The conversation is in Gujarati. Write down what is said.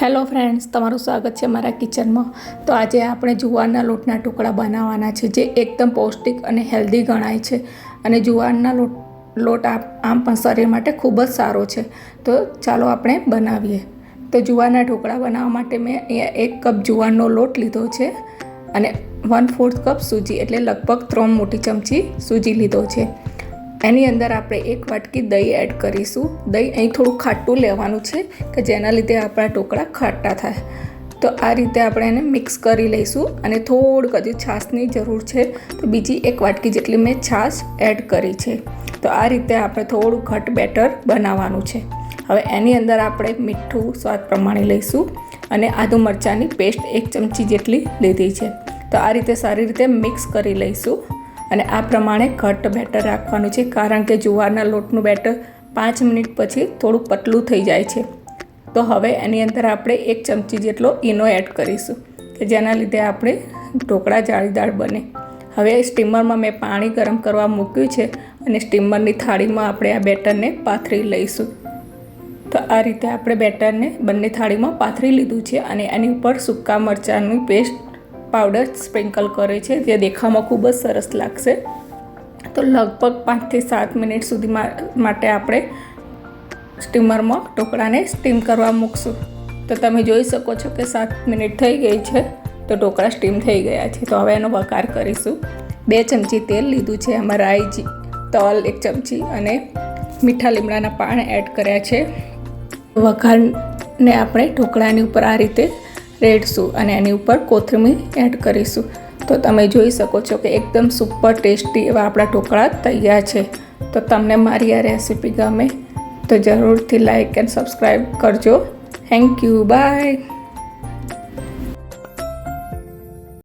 હેલો ફ્રેન્ડ્સ, તમારું સ્વાગત છે મારા કિચનમાં. તો આજે આપણે જુવારના લોટના ટુકડા બનાવવાના છે, જે એકદમ પૌષ્ટિક અને હેલ્ધી ગણાય છે. અને જુવારના લોટ લોટ આમ પણ શરીર માટે ખૂબ જ સારો છે. તો ચાલો આપણે બનાવીએ. તો જુવારના ઢોકળા બનાવવા માટે મેં અહીંયા એક કપ જુવારનો લોટ લીધો છે અને વન ફોર્થ કપ સૂજી, એટલે લગભગ ત્રણ મોટી ચમચી સૂજી લીધો છે. એની અંદર આપણે એક વાટકી દહીં એડ કરીશું. દહીં અહીં થોડું ખાટું લેવાનું છે કે જેના લીધે આપણા ઢોકળા ખાટા થાય. તો આ રીતે આપણે એને મિક્સ કરી લઈશું અને થોડુંક હજુ છાશની જરૂર છે. તો બીજી એક વાટકી જેટલી મેં છાશ એડ કરી છે. તો આ રીતે આપણે થોડું ઘટ બેટર બનાવવાનું છે. હવે એની અંદર આપણે મીઠું સ્વાદ પ્રમાણે લઈશું અને આદુ મરચાંની પેસ્ટ એક ચમચી જેટલી લીધી છે. તો આ રીતે સારી રીતે મિક્સ કરી લઈશું. અને આ પ્રમાણે ઘટ્ટ બેટર રાખવાનું છે. કારણ કે જુવારના લોટનું બેટર પાંચ મિનિટ પછી થોડું પતલું થઈ જાય છે. તો હવે એની અંદર આપણે એક ચમચી જેટલો ઈનો એડ કરીશું, કે જેના લીધે આપણે ઢોકળા જાળીદાર બને. હવે સ્ટીમરમાં મેં પાણી ગરમ કરવા મૂક્યું છે અને સ્ટીમરની થાળીમાં આપણે આ બેટરને પાથરી લઈશું. તો આ રીતે આપણે બેટરને બંને થાળીમાં પાથરી લીધું છે અને એની ઉપર સૂકા મરચાંની પેસ્ટ પાવડર સ્પ્રિંકલ કરે છે, જે દેખાવામાં ખૂબ જ સરસ લાગશે. તો લગભગ પાંચથી સાત મિનિટ સુધી માટે આપણે સ્ટીમરમાં ઢોકળાને સ્ટીમ કરવા મૂકશું. તો તમે જોઈ શકો છો કે સાત મિનિટ થઈ ગઈ છે, તો ઢોકળા સ્ટીમ થઈ ગયા છે. તો હવે એનો વઘાર કરીશું. બે ચમચી તેલ લીધું છે એમાં રાઈ તલ એક ચમચી અને મીઠા લીમડાના પાન એડ કર્યા છે. વઘારને આપણે ઢોકળાની ઉપર આ રીતે રેડશું અને એની ઉપર કોથમીર એડ કરીશું. તો તમે જોઈ શકો છો કે એકદમ સુપર ટેસ્ટી એવા આપણા ઢોકળા તૈયાર છે. તો તમને મારી આ રેસીપી ગમે તો જરૂરથી લાઈક એન્ડ સબસ્ક્રાઈબ કરજો. Thank you bye